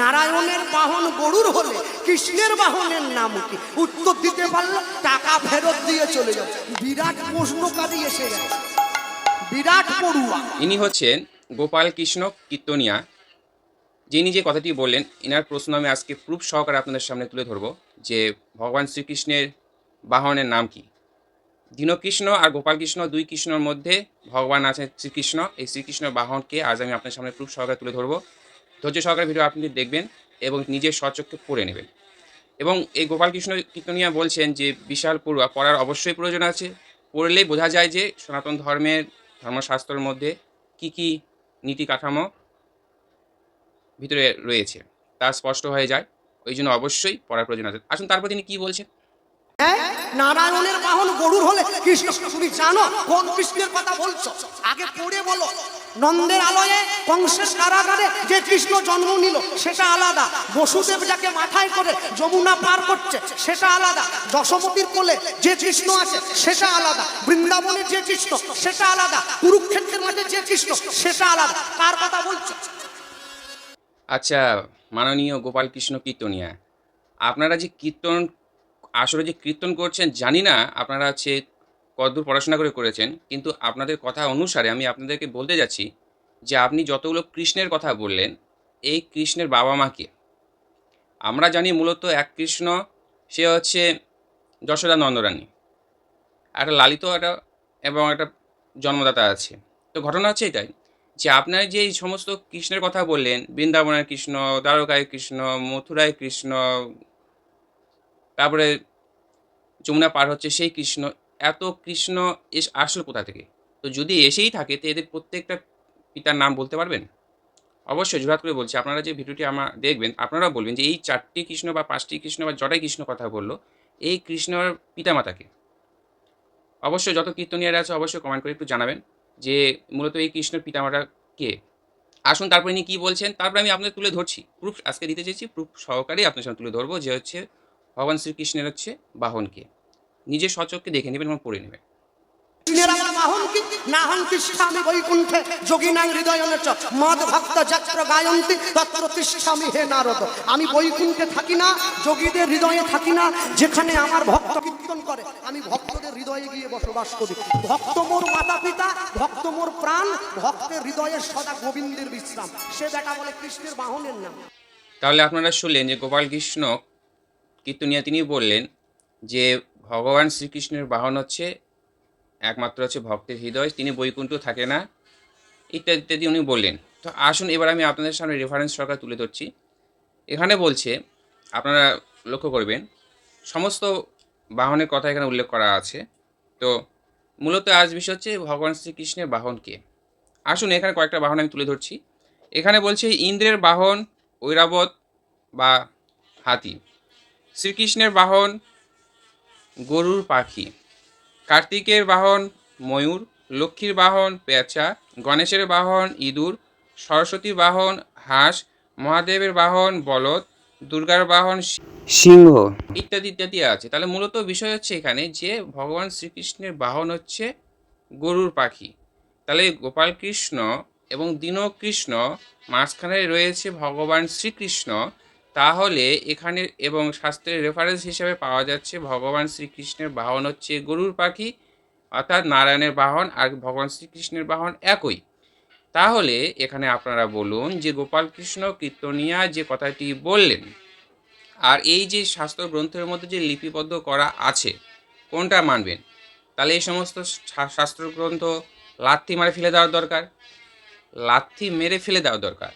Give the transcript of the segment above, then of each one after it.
নারায়ণের বাহন গরুর হলে কৃষ্ণের বাহনের নাম কি? উত্তর দিতে পারলে, টাকা ফেরত দিয়ে চলে যাও বিরাট প্রশ্নকারী এসে গেছে বিরাট পড়ুয়া। ইনি হচ্ছেন গোপাল কৃষ্ণ কীর্তনিয়া। যিনি যে কথাটি বললেন, ইনার প্রশ্ন আমি আজকে প্রুফ সহকারে আপনাদের সামনে তুলে ধরবো যে ভগবান শ্রীকৃষ্ণের বাহনের নাম কি। দীনকৃষ্ণ আর গোপাল কৃষ্ণ দুই কৃষ্ণর মধ্যে ভগবান আছেন শ্রীকৃষ্ণ। এই শ্রীকৃষ্ণ বাহনকে আজ আমি আপনার সামনে প্রুফ সহকারে তুলে ধরবো। ধৈর্য সহকারে ভিডিও আপনি দেখবেন এবং নিজের স্বচক্ষে পড়ে নেবেন। এবং এই গোপাল কৃষ্ণ কীর্তনিয়া বলছেন যে, বিশাল পড়ুয়া, পড়ার অবশ্যই প্রয়োজন আছে। পড়লেই বোঝা যায় যে, সনাতন ধর্মের, ধর্মশাস্ত্রের মধ্যে কি কি নীতি কাঠামো ভিতরে রয়েছে, তা স্পষ্ট হয়ে যায়। ওই জন্য অবশ্যই পড়ার প্রয়োজন আছে। আসুন, তারপর তিনি কি বলছেন? হ্যাঁ নারায়ণের বাহন গরুর হলে কৃষ্ণ তুমি জানো কোন কৃষ্ণের কথা বলছো। নন্দের আলয়ে কংসের কারাগারে যে কৃষ্ণ জন্ম নিল, সেটা আলাদা। বসুদেব যাকে মাথায় করে যমুনা পার করছে, সেটা আলাদা। দশমতির কোলে যে কৃষ্ণ আছে, সেটা আলাদা। বৃন্দাবনের যে কৃষ্ণ, সেটা আলাদা। কুরুক্ষেত্রের মাঝে যে কৃষ্ণ, সেটা আলাদা। কার কথা বলছো? আচ্ছা মাননীয় গোপাল কৃষ্ণ কীর্তনিয়া, আপনারা যে কীর্তন, আসলে যে কীর্তন করছেন জানি না, আপনারা হচ্ছে কতদূর পড়াশোনা করে করেছেন, কিন্তু আপনাদের কথা অনুসারে আমি আপনাদেরকে বলতে যাচ্ছি যে আপনি যতগুলো কৃষ্ণের কথা বললেন, এই কৃষ্ণের বাবা মাকে আমরা জানি মূলত এক কৃষ্ণ, সে হচ্ছে যশোদা নন্দরানী। একটা লালিত একটা এবং একটা জন্মদাতা আছে। তো ঘটনা হচ্ছে এটাই যে আপনার যে এই সমস্ত কৃষ্ণের কথা বললেন, বৃন্দাবনের কৃষ্ণ, দ্বারকায় কৃষ্ণ, মথুরায় কৃষ্ণ, তারপরে যমুনা পার হচ্ছে সেই কৃষ্ণ এত কৃষ্ণ এস আসলো কোথা থেকে? তো যদি এসেই থাকে, তো এদের প্রত্যেকটা পিতার নাম বলতে পারবেন? অবশ্যই জোরাত করে বলছি, আপনারা যে ভিডিওটি আমার দেখবেন আপনারা বলবেন যে এই চারটি কৃষ্ণ বা পাঁচটি কৃষ্ণ বা জটাই কৃষ্ণ কথা বলল, এই কৃষ্ণর পিতামাতাকে। অবশ্যই যত কীর্তনিয়ারা আছে, অবশ্যই কমেন্ট করে একটু জানাবেন যে মূলত এই কৃষ্ণের পিতামাতা কে? আসুন, তারপরে ইনি কী বলছেন? তারপরে আমি আপনাদের তুলে ধরছি। প্রুফ আজকে দিতে চেয়েছি, প্রুফ সহকারেই আপনার সামনে তুলে ধরবো যে হচ্ছে ভগবান শ্রীকৃষ্ণের হচ্ছে বাহনকে নিজের সচককে দেখে নেবেন এবং পড়ে নেবেন। কৃষ্ণের আমার বাহন কি না হন তিষ্ঠামি বৈকুণ্ঠে যোগিনাং হৃদয়নে চ মদ ভক্ত যত্র গায়ন্তি তত্র তিষ্ঠামি হে নারদ। আমি বৈকুণ্ঠে থাকি না যোগীদের হৃদয়ে থাকি না যেখানে আমার ভক্ত কীর্তন করে আমি ভক্তদের হৃদয়ে গিয়ে বসবাস করি। ভক্ত মোর মাতা পিতা ভক্ত মোর প্রাণ ভক্তের হৃদয়ে সদা গোবিন্দের বিশ্রাম। সে বেটা বলে কৃষ্ণের বাহনের নাম। তাহলে আপনারা শুনলেন যে গোপাল কৃষ্ণ কীর্তনিয়া তিনি বললেন যে ভগবান শ্রীকৃষ্ণের বাহন হচ্ছে একমাত্র হচ্ছে ভক্তের হৃদয়, তিনি বৈকুণ্ঠ থাকে না, ইত্যাদি ইত্যাদি উনি বললেন। তো আসুন, এবার আমি আপনাদের সামনে রেফারেন্স সরকার তুলে ধরছি। এখানে বলছে, আপনারা লক্ষ্য করবেন, সমস্ত বাহনের কথা এখানে উল্লেখ করা আছে। তো মূলত আজ বিষয় হচ্ছে ভগবান শ্রীকৃষ্ণের বাহনকে। আসুন, এখানে কয়েকটা বাহন আমি তুলে ধরছি। এখানে বলছে, ইন্দ্রের বাহন, ঐরাবত বা হাতি। শ্রীকৃষ্ণের বাহন গরুর পাখি। কার্তিকের বাহন ময়ূর লক্ষ্মীর বাহন পেঁচা গণেশের বাহন ইঁদুর সরস্বতীর বাহন হাঁস মহাদেবের বাহন বলদ দুর্গার বাহন সিংহ। ইত্যাদি ইত্যাদি আছে। তাহলে মূলত বিষয় হচ্ছে এখানে যে ভগবান শ্রীকৃষ্ণের বাহন হচ্ছে গরুর পাখি। তাহলে গোপাল কৃষ্ণ এবং দীনকৃষ্ণ মাঝখানে রয়েছে ভগবান শ্রীকৃষ্ণ। তাহলে এখানে এবং শাস্ত্রের রেফারেন্স হিসেবে পাওয়া যাচ্ছে ভগবান শ্রীকৃষ্ণের বাহন হচ্ছে গরুর পাখি, অর্থাৎ নারায়ণের বাহন আর ভগবান শ্রীকৃষ্ণের বাহন একই। তাহলে এখানে আপনারা বলুন যে গোপাল কৃষ্ণ কীর্তনিয়া যে কথাটি বললেন, আর এই যে শাস্ত্র গ্রন্থের মধ্যে যে লিপিবদ্ধ করা আছে, কোনটা মানবেন? তাহলে এই সমস্ত শাস্ত্রগ্রন্থ শাস্ত্র লাথি মারে ফেলে দেওয়ার দরকার। লাথি মেরে ফেলে দেওয়া দরকার।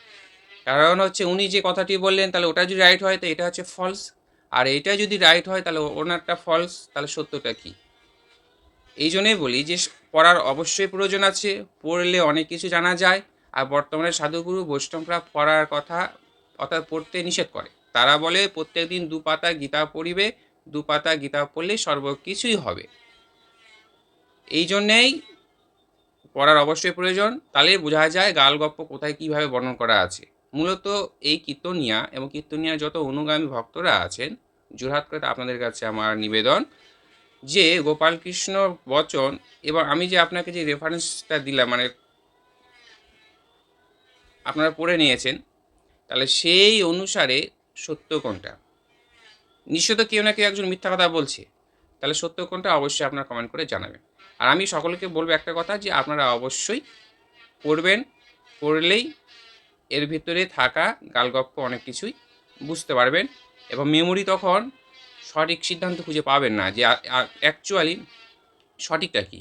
কারণ হচ্ছে উনি যে কথাটি বললেন, তাহলে ওটা যদি রাইট হয়, তো এটা হচ্ছে ফলস আর এটা যদি রাইট হয়, তাহলে ওনারটা ফলস তাহলে সত্যটা কি? এই জন্যই বলি যে, পড়ার অবশ্যই প্রয়োজন আছে, পড়লে অনেক কিছু জানা যায়। আর বর্তমানে সাধুগুরু বৈষ্ণবরা পড়ার কথা, অর্থাৎ পড়তে নিষেধ করে। তারা বলে প্রত্যেক দিন দু পাতা গীতা পড়িবে, দু পাতা গীতা পড়লে সর্ব কিছুই হবে। এই জন্যেই পড়ার অবশ্যই প্রয়োজন। তাহলে বোঝা যায় গাল গপ্প কোথায় কীভাবে বর্ণন করা আছে। মূলত এই কীর্তনিয়া এবং কীর্তনিয়ার যত অনুগামী ভক্তরা আছেন জোরহাত করে আপনাদের কাছে আমার নিবেদন যে গোপাল কৃষ্ণ বচন এবং আমি যে আপনাকে যে রেফারেন্সটা দিলাম মানে আপনারা পড়ে নিয়েছেন, তাহলে সেই অনুসারে সত্য কোনটা? নিশ্চয়ত কেউ না কেউ একজন মিথ্যা কথা বলছে, তাহলে সত্য কোনটা অবশ্যই আপনারা কমেন্ট করে জানাবেন। আর আমি সকলকে বলব একটা কথা যে আপনারা অবশ্যই পড়বেন, পড়লেই এর ভিতরে থাকা গালগপ্প অনেক কিছুই বুঝতে পারবেন এবং মেমোরি তখন সঠিক সিদ্ধান্ত খুঁজে পাবেন না যে অ্যাকচুয়ালি সঠিকটা কী।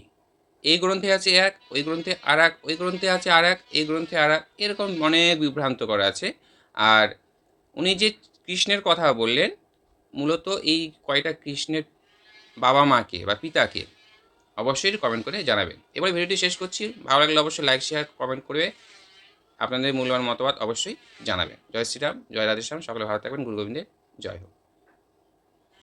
এই গ্রন্থে আছে এক, ওই গ্রন্থে আর এক, ওই গ্রন্থে আছে আর এক, এই গ্রন্থে আর এক, এরকম অনেক বিভ্রান্ত করা আছে। আর উনি যে কৃষ্ণের কথা বললেন, মূলত এই কয়টা কৃষ্ণের বাবা মাকে বা পিতাকে অবশ্যই কমেন্ট করে জানাবেন। এবার ভিডিওটি শেষ করছি। ভালো লাগলে অবশ্যই লাইক শেয়ার কমেন্ট করবে। আপনাদের মূল্যবান মতামত অবশ্যই জানাবেন। জয় শ্রীরাম, জয় রাধেশ্যাম, সকলে ভালো থাকবেন। গুরু গোবিন্দের জয় হোক।